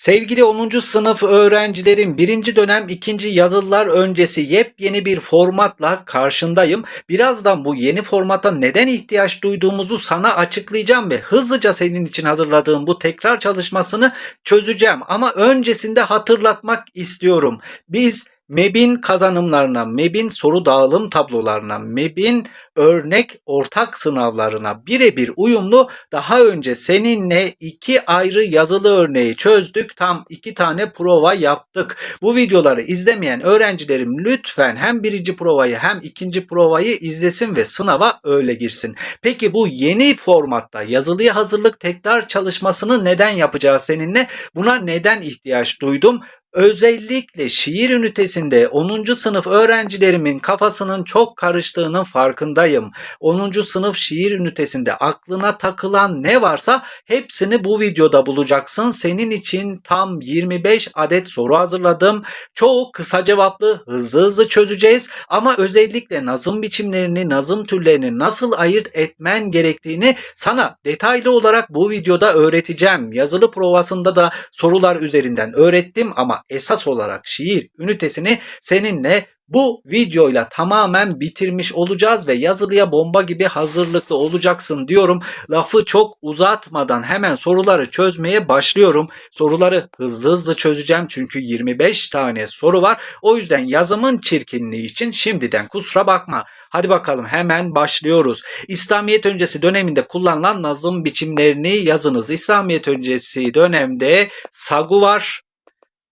Sevgili 10. sınıf öğrencilerim, birinci dönem ikinci yazılılar öncesi yepyeni bir formatla karşındayım. Birazdan bu yeni formata neden ihtiyaç duyduğumuzu sana açıklayacağım ve hızlıca senin için hazırladığım bu tekrar çalışmasını çözeceğim. Ama öncesinde hatırlatmak istiyorum. Biz MEB'in kazanımlarına, MEB'in soru dağılım tablolarına, MEB'in örnek ortak sınavlarına birebir uyumlu daha önce seninle iki ayrı yazılı örneği çözdük. Tam iki tane prova yaptık. Bu videoları izlemeyen öğrencilerim lütfen hem birinci provayı hem ikinci provayı izlesin ve sınava öyle girsin. Peki bu yeni formatta yazılıya hazırlık tekrar çalışmasını neden yapacağız seninle? Buna neden ihtiyaç duydum? Özellikle şiir ünitesinde 10. sınıf öğrencilerimin kafasının çok karıştığının farkındayım. 10. sınıf şiir ünitesinde aklına takılan ne varsa hepsini bu videoda bulacaksın. Senin için tam 25 adet soru hazırladım. Çoğu kısa cevaplı, hızlı hızlı çözeceğiz ama özellikle nazım biçimlerini, nazım türlerini nasıl ayırt etmen gerektiğini sana detaylı olarak bu videoda öğreteceğim. Yazılı provasında da sorular üzerinden öğrettim ama esas olarak şiir ünitesini seninle bu videoyla tamamen bitirmiş olacağız ve yazılıya bomba gibi hazırlıklı olacaksın diyorum. Lafı çok uzatmadan hemen soruları çözmeye başlıyorum. Soruları hızlı hızlı çözeceğim çünkü 25 tane soru var. O yüzden yazımın çirkinliği için şimdiden kusura bakma. Hadi bakalım hemen başlıyoruz. İslamiyet öncesi döneminde kullanılan nazım biçimlerini yazınız. İslamiyet öncesi dönemde sagu var,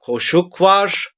koşuk var,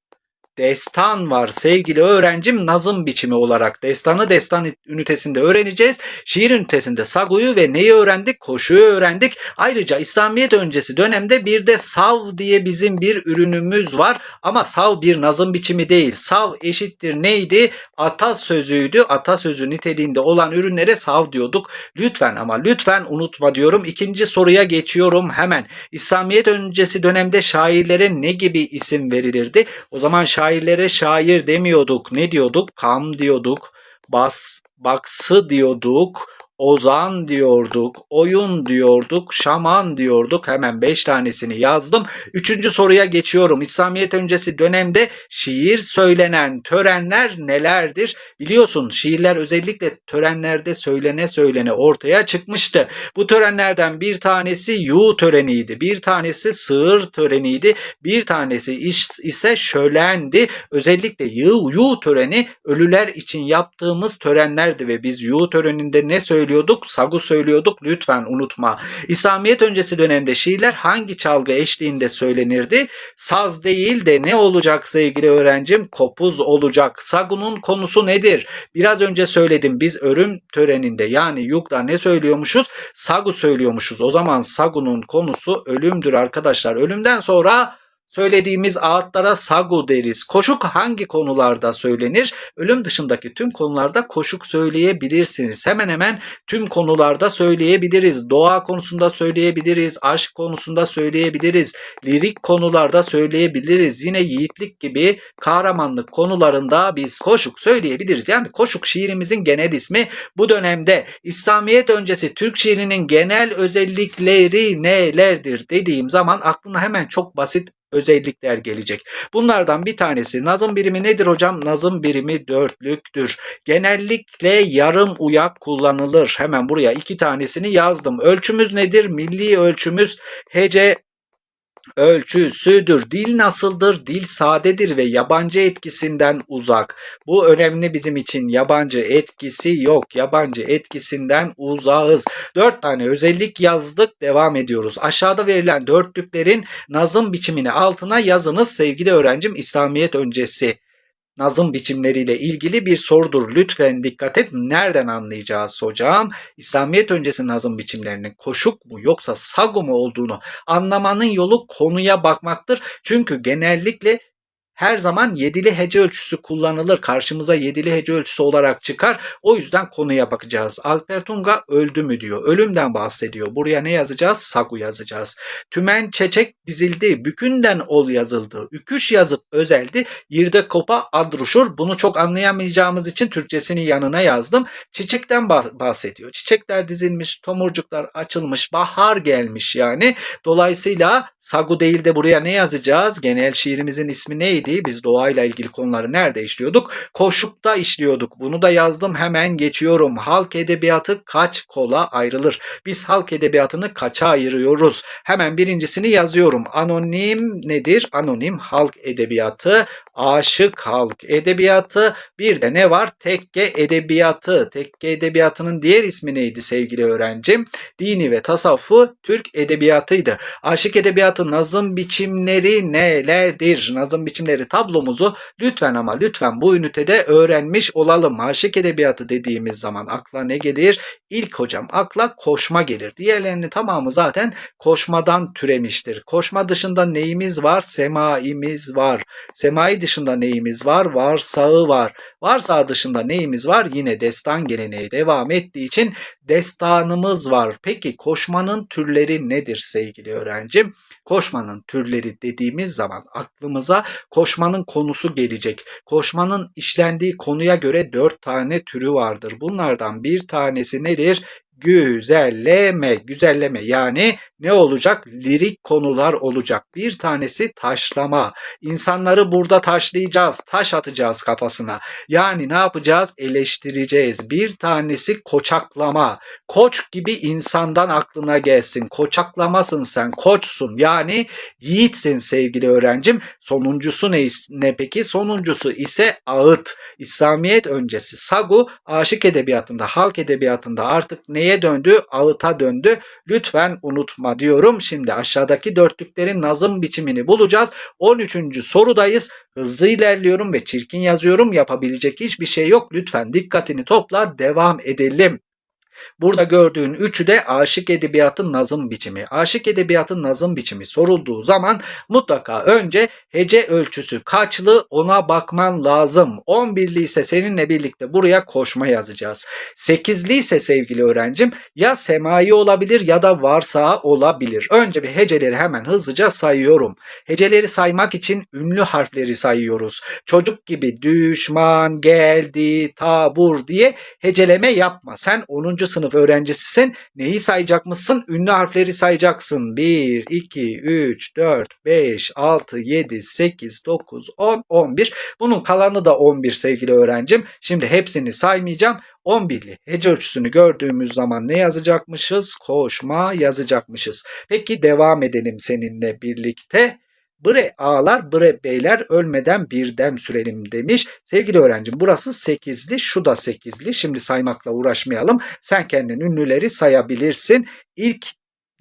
destan var sevgili öğrencim nazım biçimi olarak. Destanı destan ünitesinde öğreneceğiz. Şiir ünitesinde saguyu ve neyi öğrendik? Koşuyu öğrendik. Ayrıca İslamiyet öncesi dönemde bir de sav diye bizim bir ürünümüz var. Ama sav bir nazım biçimi değil. Sav eşittir neydi? Atasözüydü. Atasözü niteliğinde olan ürünlere sav diyorduk. Lütfen ama lütfen unutma diyorum. İkinci soruya geçiyorum hemen. İslamiyet öncesi dönemde şairlere ne gibi isim verilirdi? O zaman şairlere şair demiyorduk. Ne diyorduk? Kam diyorduk. Bas, baksı diyorduk. Ozan diyorduk, oyun diyorduk, şaman diyorduk. Hemen 5 tanesini yazdım. Üçüncü soruya geçiyorum. İslamiyet öncesi dönemde şiir söylenen törenler nelerdir? Biliyorsun şiirler özellikle törenlerde söylene söylene ortaya çıkmıştı. Bu törenlerden bir tanesi yu töreniydi. Bir tanesi sığır töreniydi. Bir tanesi ise şölendi. Özellikle yu, töreni ölüler için yaptığımız törenlerdi ve biz yu töreninde ne söylüyorduk? Sagu söylüyorduk. Lütfen unutma. İslamiyet öncesi dönemde şiirler hangi çalgı eşliğinde söylenirdi? Saz değil de ne olacak sevgili öğrencim? Kopuz olacak. Sagu'nun konusu nedir? Biraz önce söyledim. Biz örüm töreninde yani yukta ne söylüyormuşuz? Sagu söylüyormuşuz. O zaman Sagu'nun konusu ölümdür arkadaşlar. Ölümden sonra söylediğimiz ağıtlara sagu deriz. Koşuk hangi konularda söylenir? Ölüm dışındaki tüm konularda koşuk söyleyebilirsiniz. Hemen hemen tüm konularda söyleyebiliriz. Doğa konusunda söyleyebiliriz. Aşk konusunda söyleyebiliriz. Lirik konularda söyleyebiliriz. Yine yiğitlik gibi kahramanlık konularında biz koşuk söyleyebiliriz. Yani koşuk şiirimizin genel ismi bu dönemde İslamiyet öncesi Türk şiirinin genel özellikleri nelerdir dediğim zaman aklına hemen çok basit özellikler gelecek. Bunlardan bir tanesi nazım birimi nedir hocam? Nazım birimi dörtlüktür. Genellikle yarım uyak kullanılır. Hemen buraya iki tanesini yazdım. Ölçümüz nedir? Milli ölçümüz hece ölçüsüdür. Dil nasıldır? Dil sadedir ve yabancı etkisinden uzak. Bu önemli bizim için. Yabancı etkisi yok. Yabancı etkisinden uzağız. Dört tane özellik yazdık. Devam ediyoruz. Aşağıda verilen dörtlüklerin nazım biçimini altına yazınız sevgili öğrencim. İslamiyet öncesi nazım biçimleriyle ilgili bir sorudur. Lütfen dikkat et. Nereden anlayacağız hocam? İslamiyet öncesi nazım biçimlerinin koşuk mu yoksa sagu mu olduğunu anlamanın yolu konuya bakmaktır. Çünkü genellikle her zaman yedili hece ölçüsü kullanılır. Karşımıza yedili hece ölçüsü olarak çıkar. O yüzden konuya bakacağız. Alper Tunga öldü mü diyor. Ölümden bahsediyor. Buraya ne yazacağız? Sagu yazacağız. Tümen çeçek dizildi. Bükünden ol yazıldı. Üküş yazıp özeldi. Yirde kopa adruşur. Bunu çok anlayamayacağımız için Türkçesini yanına yazdım. Çiçekten bah- bahsediyor. Çiçekler dizilmiş, tomurcuklar açılmış, bahar gelmiş yani. Dolayısıyla sagu değil de buraya ne yazacağız? Genel şiirimizin ismi neydi? Biz doğayla ilgili konuları nerede işliyorduk? Koşukta işliyorduk. Bunu da yazdım hemen geçiyorum. Halk edebiyatı kaç kola ayrılır? Biz halk edebiyatını kaça ayırıyoruz? Hemen birincisini yazıyorum. Anonim nedir? Anonim halk edebiyatı, aşık halk edebiyatı, bir de ne var? Tekke edebiyatı. Tekke edebiyatının diğer ismi neydi sevgili öğrencim? Dini ve tasavvufu Türk edebiyatıydı. Aşık edebiyatı nazım biçimleri nelerdir? Nazım biçimleri tablomuzu lütfen ama lütfen bu ünitede öğrenmiş olalım. Aşık edebiyatı dediğimiz zaman akla ne gelir? İlk hocam akla koşma gelir. Diğerlerinin tamamı zaten koşmadan türemiştir. Koşma dışında neyimiz var? Semaimiz var. Semai dışında neyimiz var? Varsağı var. Varsağı dışında neyimiz var? Yine destan geleneği devam ettiği için destanımız var. Peki koşmanın türleri nedir sevgili öğrencim? Koşmanın türleri dediğimiz zaman aklımıza koşmanın konusu gelecek. Koşmanın işlendiği konuya göre dört tane türü vardır. Bunlardan bir tanesi nedir? Güzelleme, güzelleme yani ne olacak? Lirik konular olacak. Bir tanesi taşlama. İnsanları burada taşlayacağız, taş atacağız kafasına. Yani ne yapacağız? Eleştireceğiz. Bir tanesi koçaklama. Koç gibi insandan aklına gelsin. Koçaklamasın sen, koçsun. Yani yiğitsin sevgili öğrencim. Sonuncusu ne, ne peki? Sonuncusu ise ağıt. İslamiyet öncesi sagu aşık edebiyatında, halk edebiyatında artık neye döndü? Ağıta döndü. Lütfen unutma diyorum. Şimdi aşağıdaki dörtlüklerin nazım biçimini bulacağız. 13. sorudayız. Hızlı ilerliyorum ve çirkin yazıyorum. Yapabilecek hiçbir şey yok. Lütfen dikkatini topla. Devam edelim. Burada gördüğün üçü de aşık edebiyatın nazım biçimi. Aşık edebiyatın nazım biçimi sorulduğu zaman mutlaka önce hece ölçüsü kaçlı ona bakman lazım. 11'li ise seninle birlikte buraya koşma yazacağız. 8'li ise sevgili öğrencim ya semai olabilir ya da varsağı olabilir. Önce bir heceleri hemen hızlıca sayıyorum. Heceleri saymak için ünlü harfleri sayıyoruz. Çocuk gibi düşman geldi tabur diye heceleme yapma. Sen 10 sınıf öğrencisisin. Neyi sayacakmışsın? Ünlü harfleri sayacaksın. 1, 2, 3, 4, 5, 6, 7, 8, 9, 10, 11. Bunun kalanı da 11 sevgili öğrencim. Şimdi hepsini saymayacağım. 11'li hece ölçüsünü gördüğümüz zaman ne yazacakmışız? Koşma yazacakmışız. Peki devam edelim seninle birlikte. Bre ağlar, bre beyler ölmeden bir dem sürelim demiş. Sevgili öğrencim burası 8'li, şu da 8'li. Şimdi saymakla uğraşmayalım. Sen kendin ünlüleri sayabilirsin. İlk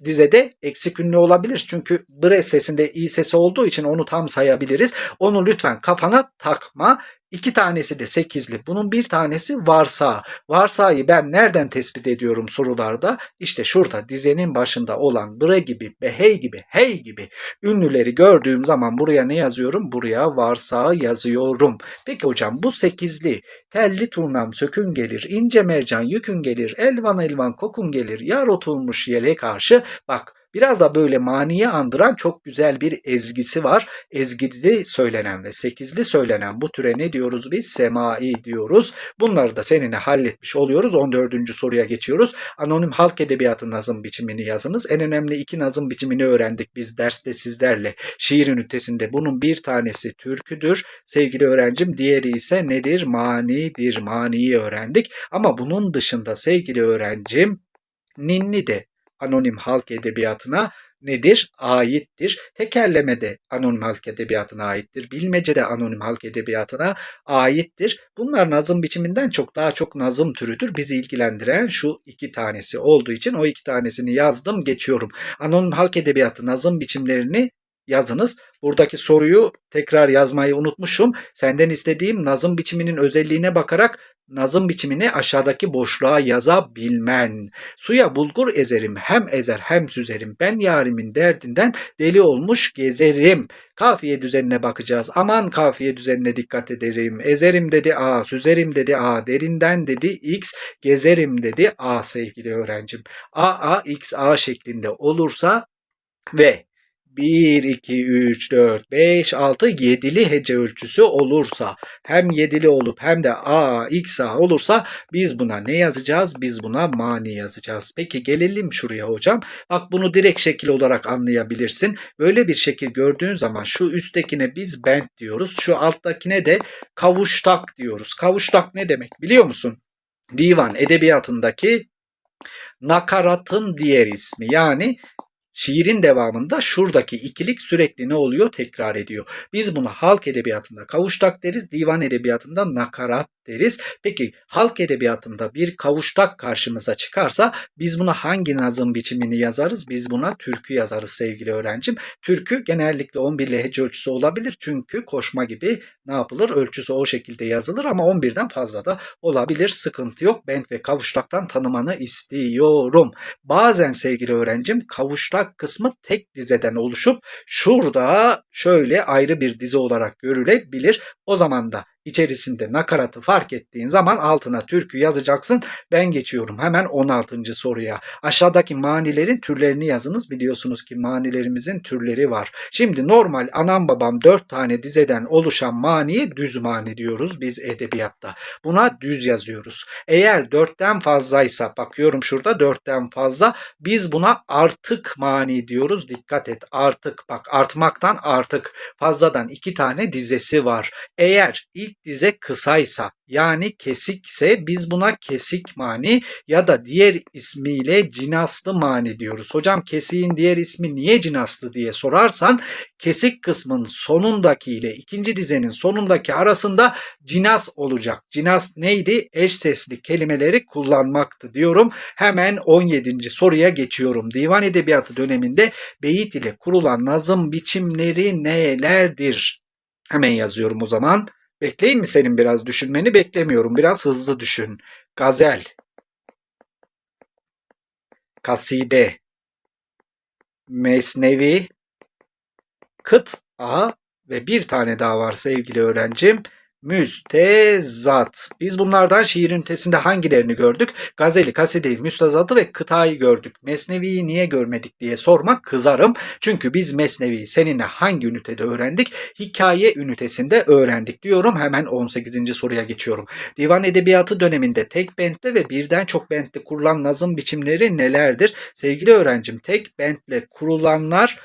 dizede eksik ünlü olabilir. Çünkü bre sesinde i sesi olduğu için onu tam sayabiliriz. Onu lütfen kafana takma. İki tanesi de sekizli. Bunun bir tanesi varsa. Varsayı ben nereden tespit ediyorum sorularda? İşte şurada dizenin başında olan bre gibi, behey gibi, hey gibi ünlüleri gördüğüm zaman buraya ne yazıyorum? Buraya varsa yazıyorum. Peki hocam bu sekizli telli turnam sökün gelir, ince mercan yükün gelir, elvan elvan kokun gelir, yar oturmuş yele karşı. Bak Biraz da böyle maniye andıran çok güzel bir ezgisi var. Ezgili söylenen ve sekizli söylenen bu türe ne diyoruz biz? Semai diyoruz. Bunları da seninle halletmiş oluyoruz. 14. soruya geçiyoruz. Anonim halk edebiyatı nazım biçimini yazınız. En önemli iki nazım biçimini öğrendik biz derste sizlerle. Şiir ünitesinde bunun bir tanesi türküdür. Sevgili öğrencim diğeri ise nedir? Manidir. Maniyi öğrendik. Ama bunun dışında sevgili öğrencim ninni de anonim halk edebiyatına nedir? Aittir. Tekerleme de anonim halk edebiyatına aittir. Bilmece de anonim halk edebiyatına aittir. Bunlar nazım biçiminden çok daha çok nazım türüdür. Bizi ilgilendiren şu iki tanesi olduğu için o iki tanesini yazdım geçiyorum. Anonim halk edebiyatı nazım biçimlerini yazınız. Buradaki soruyu tekrar yazmayı unutmuşum. Senden istediğim nazım biçiminin özelliğine bakarak nazım biçimini aşağıdaki boşluğa yazabilmen. Suya bulgur ezerim, hem ezer hem süzerim. Ben yarimin derdinden deli olmuş gezerim. Kafiye düzenine bakacağız. Aman kafiye düzenine dikkat ederim. Ezerim dedi A, süzerim dedi A, derinden dedi X, gezerim dedi A sevgili öğrencim. A, A, X, A şeklinde olursa ve 1, 2, 3, 4, 5, 6, 7'li hece ölçüsü olursa hem 7'li olup hem de A, X, A olursa biz buna ne yazacağız? Biz buna mani yazacağız. Peki gelelim şuraya hocam. Bak bunu direkt şekil olarak anlayabilirsin. Böyle bir şekil gördüğün zaman şu üsttekine biz bent diyoruz. Şu alttakine de kavuştak diyoruz. Kavuştak ne demek biliyor musun? Divan edebiyatındaki nakaratın diğer ismi. Yani Şiirin devamında şuradaki ikilik sürekli ne oluyor? Tekrar ediyor. Biz buna halk edebiyatında kavuştak deriz, divan edebiyatında nakarat deriz. Peki halk edebiyatında bir kavuştak karşımıza çıkarsa biz buna hangi nazım biçimini yazarız? Biz buna türkü yazarız sevgili öğrencim. Türkü genellikle 11 hece ölçüsü olabilir. Çünkü koşma gibi ne yapılır? Ölçüsü o şekilde yazılır ama 11'den fazla da olabilir. Sıkıntı yok. Bent ve kavuştaktan tanımanı istiyorum. Bazen sevgili öğrencim kavuştak kısmı tek dizeden oluşup şurada şöyle ayrı bir dizi olarak görülebilir. O zaman da içerisinde nakaratı fark ettiğin zaman altına türkü yazacaksın. Ben geçiyorum hemen 16. soruya. Aşağıdaki manilerin türlerini yazınız. Biliyorsunuz ki manilerimizin türleri var. Şimdi normal anam babam 4 tane dizeden oluşan maniye düz mani diyoruz biz edebiyatta. Buna düz yazıyoruz. Eğer 4'ten fazlaysa bakıyorum şurada 4'ten fazla biz buna artık mani diyoruz. Dikkat et artık bak artmaktan artık fazladan 2 tane dizesi var. Eğer ilk dize kısaysa yani kesikse biz buna kesik mani ya da diğer ismiyle cinaslı mani diyoruz. Hocam kesiğin diğer ismi niye cinaslı diye sorarsan kesik kısmın sonundaki ile ikinci dizenin sonundaki arasında cinas olacak. Cinas neydi? Eş sesli kelimeleri kullanmaktı diyorum. Hemen 17. soruya geçiyorum. Divan edebiyatı döneminde beyit ile kurulan nazım biçimleri nelerdir? Hemen yazıyorum o zaman. Bekleyeyim mi senin biraz düşünmeni? Beklemiyorum. Biraz hızlı düşün. Gazel, kaside, mesnevi, kıt a ve bir tane daha var sevgili öğrencim. Müstezat. Biz bunlardan şiir ünitesinde hangilerini gördük? Gazeli, kasideyi, müstezatı ve kıtayı gördük. Mesnevi'yi niye görmedik diye sormak kızarım. Çünkü biz Mesnevi'yi seninle hangi ünitede öğrendik? Hikaye ünitesinde öğrendik diyorum. Hemen 18. soruya geçiyorum. Divan edebiyatı döneminde tek bentle ve birden çok bentle kurulan nazım biçimleri nelerdir? Sevgili öğrencim tek bentle kurulanlar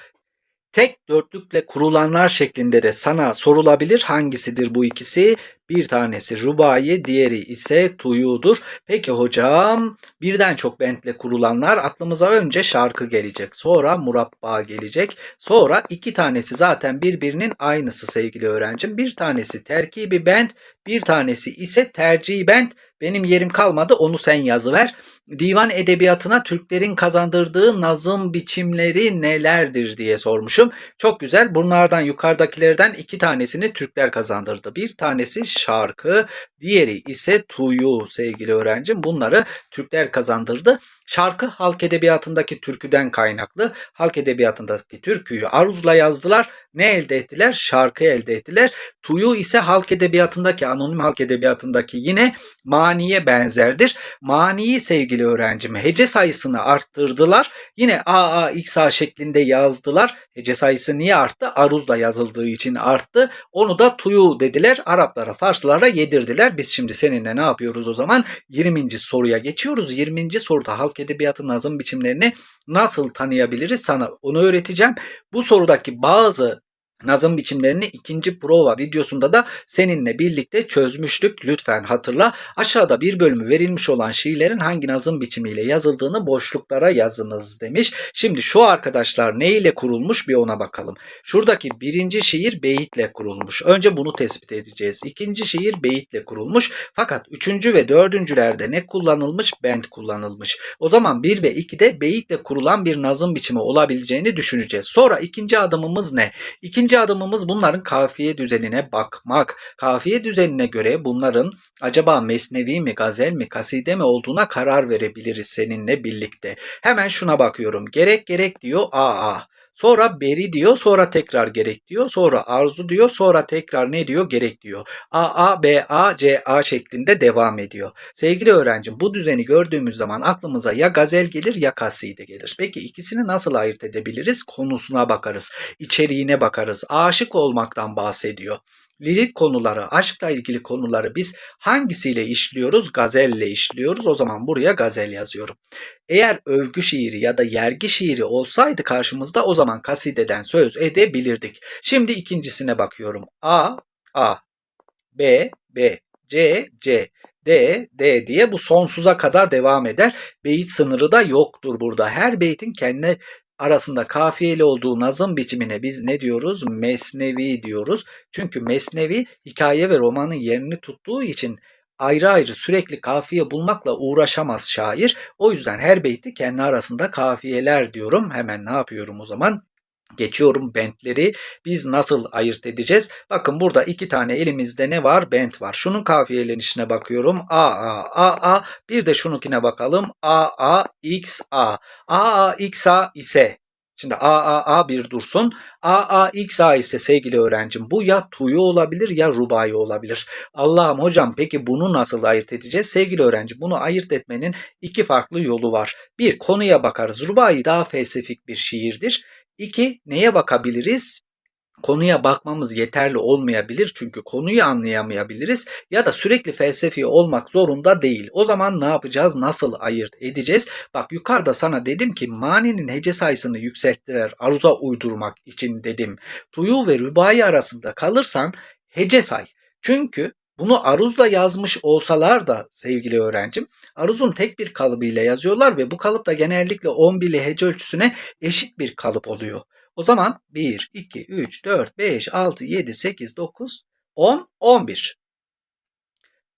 Tek dörtlükle kurulanlar şeklinde de sana sorulabilir. Hangisidir bu ikisi? Bir tanesi rubai, diğeri ise tuyudur. Peki hocam birden çok bentle kurulanlar aklımıza önce şarkı gelecek. Sonra murabba gelecek. Sonra iki tanesi zaten birbirinin aynısı sevgili öğrencim. Bir tanesi terkibi bent, bir tanesi ise tercih bent. Benim yerim kalmadı onu sen yazıver. Divan edebiyatına Türklerin kazandırdığı nazım biçimleri nelerdir diye sormuşum. Çok güzel. Bunlardan yukarıdakilerden iki tanesini Türkler kazandırdı. Bir tanesi şarkı, diğeri ise tuyu sevgili öğrencim. Bunları Türkler kazandırdı. Şarkı halk edebiyatındaki türküden kaynaklı. Halk edebiyatındaki türküyü aruzla yazdılar. Ne elde ettiler? Şarkı elde ettiler. Tuyu ise halk edebiyatındaki, anonim halk edebiyatındaki yine maniye benzerdir. Maniyi sevgili öğrencim hece sayısını arttırdılar. Yine A, A, X, A şeklinde yazdılar. Hece sayısı niye arttı? Aruzla yazıldığı için arttı. Onu da tuyu dediler. Araplara, Farslara yedirdiler. Biz şimdi seninle ne yapıyoruz o zaman? 20. soruya geçiyoruz. 20. soruda halk edebiyatı nazım biçimlerini nasıl tanıyabiliriz sana onu öğreteceğim. Bu sorudaki bazı nazım biçimlerini ikinci prova videosunda da seninle birlikte çözmüştük. Lütfen hatırla. Aşağıda bir bölümü verilmiş olan şiirlerin hangi nazım biçimiyle yazıldığını boşluklara yazınız demiş. Şimdi şu arkadaşlar ne ile kurulmuş bir ona bakalım. Şuradaki birinci şiir beyitle kurulmuş. Önce bunu tespit edeceğiz. İkinci şiir beyitle kurulmuş. Fakat üçüncü ve dördüncülerde ne kullanılmış? Bent kullanılmış. O zaman 1 ve 2'de beyitle kurulan bir nazım biçimi olabileceğini düşüneceğiz. Sonra ikinci adımımız ne? İkinci adımımız bunların kafiye düzenine bakmak. Kafiye düzenine göre bunların acaba mesnevi mi, gazel mi, kaside mi olduğuna karar verebiliriz seninle birlikte. Hemen şuna bakıyorum. Gerek gerek diyor aa. Sonra beri diyor, sonra tekrar gerek diyor, sonra arzu diyor, sonra tekrar ne diyor? Gerek diyor. A, A, B, A, C, A şeklinde devam ediyor. Sevgili öğrencim bu düzeni gördüğümüz zaman aklımıza ya gazel gelir ya kaside gelir. Peki ikisini nasıl ayırt edebiliriz? Konusuna bakarız, içeriğine bakarız. Aşık olmaktan bahsediyor. Lirik konuları, aşkla ilgili konuları biz hangisiyle işliyoruz? Gazelle işliyoruz. O zaman buraya gazel yazıyorum. Eğer övgü şiiri ya da yergi şiiri olsaydı karşımızda o zaman kasideden söz edebilirdik. Şimdi ikincisine bakıyorum. A, A, B, B, C, C, D, D diye bu sonsuza kadar devam eder. Beyit sınırı da yoktur burada. Her beytin kendi arasında kafiyeli olduğu nazım biçimine biz ne diyoruz? Mesnevi diyoruz. Çünkü mesnevi hikaye ve romanın yerini tuttuğu için ayrı ayrı sürekli kafiye bulmakla uğraşamaz şair. O yüzden her beyti kendi arasında kafiyeler diyorum. Hemen ne yapıyorum o zaman? Geçiyorum bentleri biz nasıl ayırt edeceğiz? Bakın burada iki tane elimizde ne var? Bent var. Şunun kafiyelenişine bakıyorum. A, A, A, A. Bir de şununkine bakalım. A, A, X, A. A, A, X, A ise Şimdi A, A, A bir dursun. A, A, X, A ise sevgili öğrencim bu ya tuyu olabilir ya rubai olabilir. Allah'ım hocam peki bunu nasıl ayırt edeceğiz? Sevgili öğrencim bunu ayırt etmenin iki farklı yolu var. Bir konuya bakarız. Rubai daha felsefik bir şiirdir. İki, neye bakabiliriz? Konuya bakmamız yeterli olmayabilir çünkü konuyu anlayamayabiliriz ya da sürekli felsefi olmak zorunda değil. O zaman ne yapacağız? Nasıl ayırt edeceğiz? Bak yukarıda sana dedim ki maninin hece sayısını yükselttirer aruza uydurmak için dedim. Tuyu ve rübai arasında kalırsan hece say. Çünkü bunu aruzla yazmış olsalar da sevgili öğrencim aruzun tek bir kalıbıyla yazıyorlar ve bu kalıp da genellikle 11'li hece ölçüsüne eşit bir kalıp oluyor. O zaman 1, 2, 3, 4, 5, 6, 7, 8, 9, 10, 11.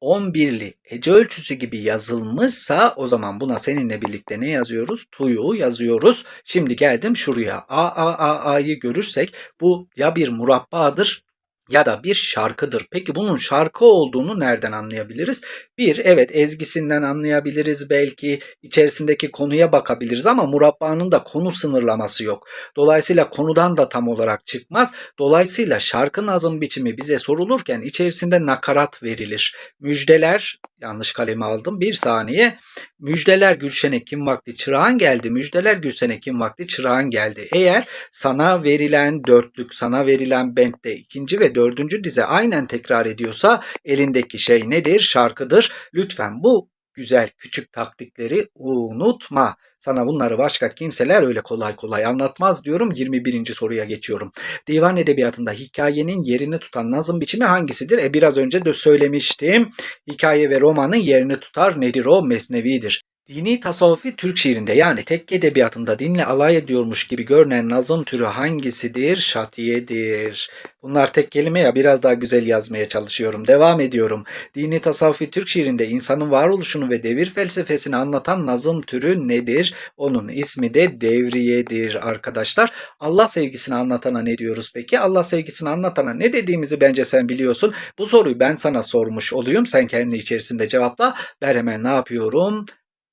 11'li hece ölçüsü gibi yazılmışsa o zaman buna seninle birlikte ne yazıyoruz? Tuyu yazıyoruz. Şimdi geldim şuraya. A, A, A, A'yı görürsek bu ya bir murabbadır ya da bir şarkıdır. Peki bunun şarkı olduğunu nereden anlayabiliriz? Bir, evet ezgisinden anlayabiliriz belki, içerisindeki konuya bakabiliriz ama murabbanın da konu sınırlaması yok. Dolayısıyla konudan da tam olarak çıkmaz. Dolayısıyla şarkı nazım biçimi bize sorulurken içerisinde nakarat verilir. Müjdeler, yanlış kalemi aldım bir saniye. Müjdeler Gülşen'e kim vakti çırağın geldi, müjdeler Gülşen'e kim vakti çırağın geldi. Eğer sana verilen dörtlük, sana verilen bentte ikinci ve dördüncü dize aynen tekrar ediyorsa elindeki şey nedir? Şarkıdır. Lütfen bu güzel küçük taktikleri unutma. Sana bunları başka kimseler öyle kolay kolay anlatmaz diyorum. 21. soruya geçiyorum. Divan edebiyatında hikayenin yerini tutan nazım biçimi hangisidir? E biraz önce de söylemiştim. Hikaye ve romanın yerini tutar. Nedir o? Mesnevidir. Dini tasavvufi Türk şiirinde yani tekke edebiyatında dinle alay ediyormuş gibi görünen nazım türü hangisidir? Şatiyedir. Bunlar tek kelime ya biraz daha güzel yazmaya çalışıyorum. Devam ediyorum. Dini tasavvufi Türk şiirinde insanın varoluşunu ve devir felsefesini anlatan nazım türü nedir? Onun ismi de devriyedir arkadaşlar. Allah sevgisini anlatana ne diyoruz peki? Allah sevgisini anlatana ne dediğimizi bence sen biliyorsun. Bu soruyu ben sana sormuş oluyorum. Sen kendi içerisinde cevapla. Ben hemen ne yapıyorum?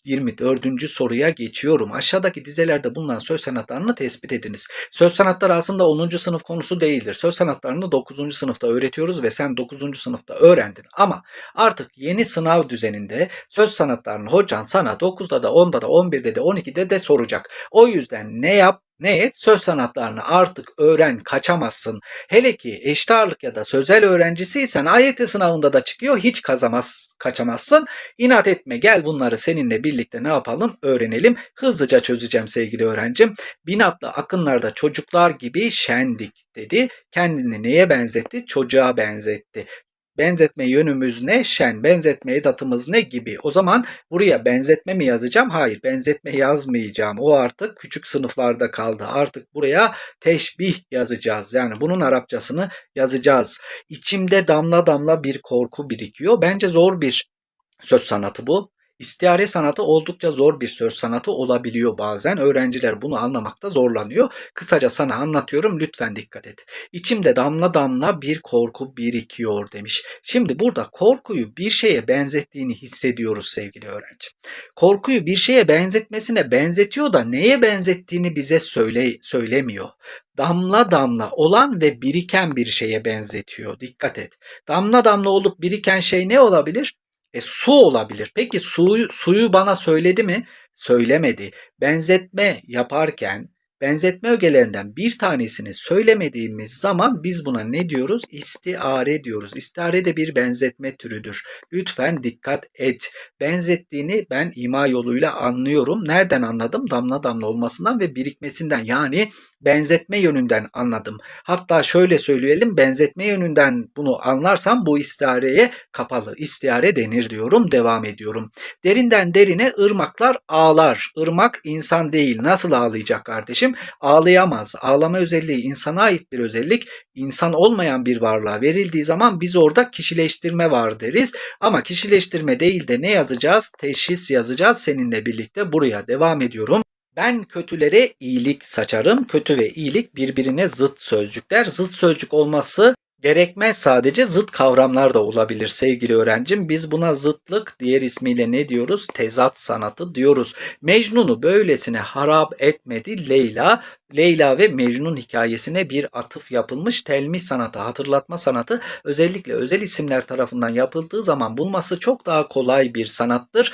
24. soruya geçiyorum. Aşağıdaki dizelerde bulunan söz sanatlarını tespit ediniz. Söz sanatları aslında 10. sınıf konusu değildir. Söz sanatlarını 9. sınıfta öğretiyoruz ve sen 9. sınıfta öğrendin. Ama artık yeni sınav düzeninde söz sanatlarını hocan sana 9'da da 10'da da 11'de de 12'de de soracak. O yüzden ne yap? Neye? Söz sanatlarını artık öğren, kaçamazsın. Hele ki eşit ya da sözel öğrencisiysen AYT sınavında da çıkıyor, hiç kazamaz, kaçamazsın. İnat etme, gel bunları seninle birlikte ne yapalım? Öğrenelim. Hızlıca çözeceğim sevgili öğrencim. Binatlı akınlarda çocuklar gibi şendik dedi. Kendini neye benzetti? Çocuğa benzetti. Benzetme yönümüz ne? Şen. Benzetme edatımız ne gibi? O zaman buraya benzetme mi yazacağım? Hayır benzetme yazmayacağım. O artık küçük sınıflarda kaldı. Artık buraya teşbih yazacağız. Yani bunun Arapçasını yazacağız. İçimde damla damla bir korku birikiyor. Bence zor bir söz sanatı bu. İstihare sanatı oldukça zor bir söz sanatı olabiliyor bazen. Öğrenciler bunu anlamakta zorlanıyor. Kısaca sana anlatıyorum lütfen dikkat et. İçimde damla damla bir korku birikiyor demiş. Şimdi burada korkuyu bir şeye benzettiğini hissediyoruz sevgili öğrenci. Korkuyu bir şeye benzetmesine benzetiyor da neye benzettiğini bize söyle, söylemiyor. Damla damla olan ve biriken bir şeye benzetiyor. Dikkat et. Damla damla olup biriken şey ne olabilir? E, su olabilir. Peki suyu, suyu bana söyledi mi? Söylemedi. Benzetme yaparken benzetme ögelerinden bir tanesini söylemediğimiz zaman biz buna ne diyoruz? İstiare diyoruz. İstiare de bir benzetme türüdür. Lütfen dikkat et. Benzettiğini ben ima yoluyla anlıyorum. Nereden anladım? Damla damla olmasından ve birikmesinden. Yani benzetme yönünden anladım. Hatta şöyle söyleyelim benzetme yönünden bunu anlarsam bu istiareye kapalı istiare denir diyorum. Devam ediyorum. Derinden derine ırmaklar ağlar. Irmak insan değil. Nasıl ağlayacak kardeşim? Ağlayamaz. Ağlama özelliği insana ait bir özellik. İnsan olmayan bir varlığa verildiği zaman biz orada kişileştirme var deriz. Ama kişileştirme değil de ne yazacağız? Teşhis yazacağız seninle birlikte. Buraya devam ediyorum. Ben kötülere iyilik saçarım. Kötü ve iyilik birbirine zıt sözcükler. Zıt sözcük olması gerekmez sadece zıt kavramlar da olabilir sevgili öğrencim. Biz buna zıtlık diğer ismiyle ne diyoruz? Tezat sanatı diyoruz. Mecnun'u böylesine harap etmedi Leyla. Leyla ve Mecnun hikayesine bir atıf yapılmış telmih sanatı, hatırlatma sanatı özellikle özel isimler tarafından yapıldığı zaman bulması çok daha kolay bir sanattır.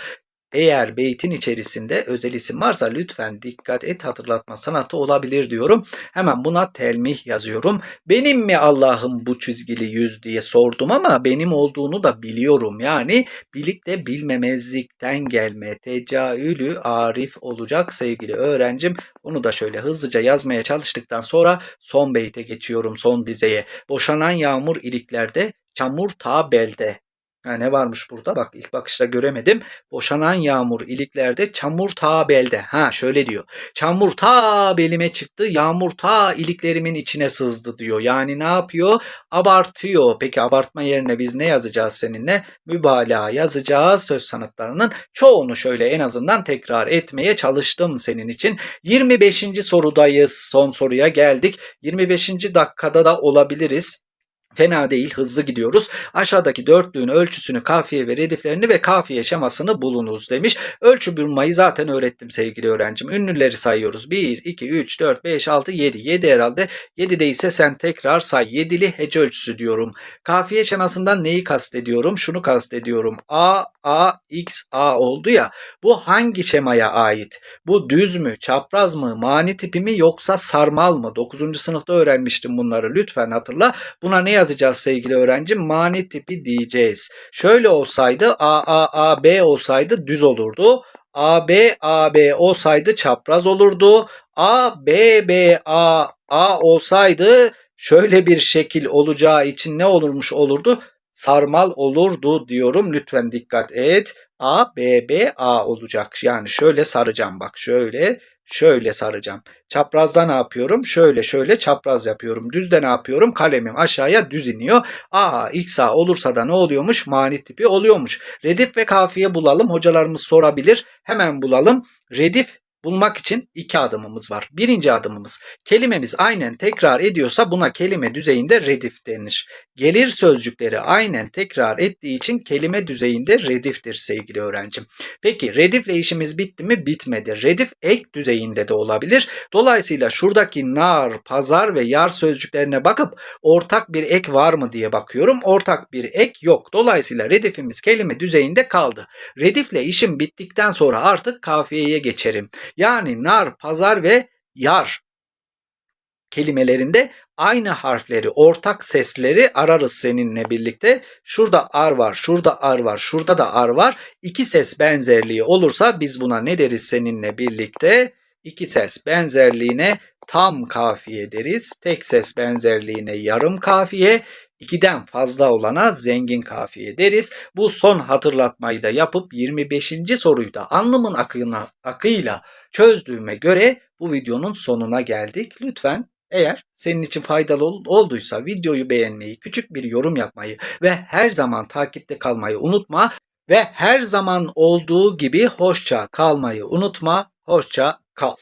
Eğer beytin içerisinde özel isim varsa lütfen dikkat et hatırlatma sanatı olabilir diyorum. Hemen buna telmih yazıyorum. Benim mi Allah'ım bu çizgili yüz diye sordum ama benim olduğunu da biliyorum. Yani bilip de bilmemezlikten gelme tecaülü arif olacak sevgili öğrencim. Bunu da şöyle hızlıca yazmaya çalıştıktan sonra son beyte geçiyorum son dizeye. Boşanan yağmur iliklerde çamur ta belde Ha, ne varmış burada? Bak ilk bakışta göremedim. Boşanan yağmur iliklerde çamur ta belde. Ha şöyle diyor. Çamur ta belime çıktı. Yağmur ta iliklerimin içine sızdı diyor. Yani ne yapıyor? Abartıyor. Peki abartma yerine biz ne yazacağız seninle? Mübalağa yazacağız. Söz sanatlarının çoğunu şöyle en azından tekrar etmeye çalıştım senin için. 25. sorudayız. Son soruya geldik. 25. dakikada da olabiliriz. Fena değil hızlı gidiyoruz. Aşağıdaki dörtlüğün ölçüsünü, kafiye ve rediflerini ve kafiye şemasını bulunuz demiş. Ölçü bulmayı zaten öğrettim sevgili öğrencim. Ünlüleri sayıyoruz. 1, 2, 3, 4, 5, 6, 7. 7 herhalde. 7 de ise sen tekrar say. 7'li hece ölçüsü diyorum. Kafiye şemasından neyi kastediyorum? Şunu kastediyorum. A, A, X, A oldu ya. Bu hangi şemaya ait? Bu düz mü, çapraz mı, mani tipi mi yoksa sarmal mı? 9. sınıfta öğrenmiştim bunları. Lütfen hatırla. Buna ne yazacağız sevgili öğrencim? Mani tipi diyeceğiz. Şöyle olsaydı A A A B olsaydı düz olurdu. A B A B olsaydı çapraz olurdu. A B B A A olsaydı şöyle bir şekil olacağı için ne olurmuş olurdu? Sarmal olurdu diyorum. Lütfen dikkat et. A B B A olacak. Yani şöyle saracağım bak şöyle şöyle saracağım. Çaprazda ne yapıyorum? Şöyle şöyle çapraz yapıyorum. Düzde ne yapıyorum? Kalemim aşağıya düz iniyor. A, X, A olursa da ne oluyormuş? Mani tipi oluyormuş. Redif ve kafiye bulalım. Hocalarımız sorabilir. Hemen bulalım. Redif bulmak için iki adımımız var. Birinci adımımız kelimemiz aynen tekrar ediyorsa buna kelime düzeyinde redif denir. Gelir sözcükleri aynen tekrar ettiği için kelime düzeyinde rediftir sevgili öğrencim. Peki redifle işimiz bitti mi? Bitmedi. Redif ek düzeyinde de olabilir. Dolayısıyla şuradaki nar, pazar ve yar sözcüklerine bakıp ortak bir ek var mı diye bakıyorum. Ortak bir ek yok. Dolayısıyla redifimiz kelime düzeyinde kaldı. Redifle işim bittikten sonra artık kafiyeye geçerim. Yani nar, pazar ve yar kelimelerinde aynı harfleri, ortak sesleri ararız seninle birlikte. Şurada ar var, şurada ar var, şurada da ar var. İki ses benzerliği olursa biz buna ne deriz seninle birlikte? İki ses benzerliğine tam kafiye deriz. Tek ses benzerliğine yarım kafiye, ikiden fazla olana zengin kafiye deriz. Bu son hatırlatmayı da yapıp 25. soruyu da anlamın akıyla, akıyla çözdüğüme göre bu videonun sonuna geldik. Lütfen eğer senin için faydalı ol- olduysa videoyu beğenmeyi, küçük bir yorum yapmayı ve her zaman takipte kalmayı unutma. Ve her zaman olduğu gibi hoşça kalmayı unutma. Hoşça kal.